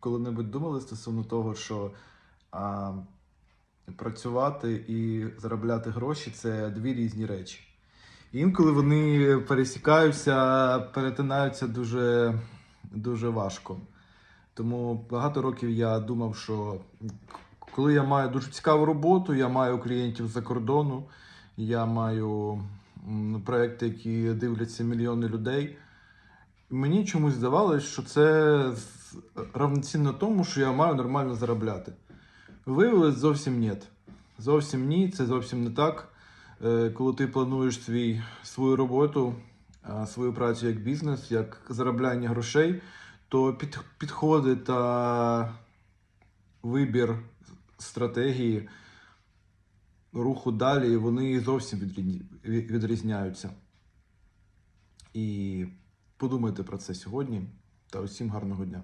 коли-небудь думали стосовно того, що а, працювати і заробляти гроші це дві різні речі. Інколи вони пересікаються, перетинаються дуже, дуже важко. Тому багато років я думав, що коли я маю дуже цікаву роботу, я маю клієнтів за кордону, я маю проекти, які дивляться мільйони людей. Мені чомусь здавалось, що це равноцінно тому, що я маю нормально заробляти. Виявилось зовсім ні. Зовсім ні, це зовсім не так. Е, Коли ти плануєш свій, свою роботу, свою працю як бізнес, як заробляння грошей, то під, підходи та вибір стратегії руху далі, вони зовсім відрізняються. І подумайте про це сьогодні та усім гарного дня.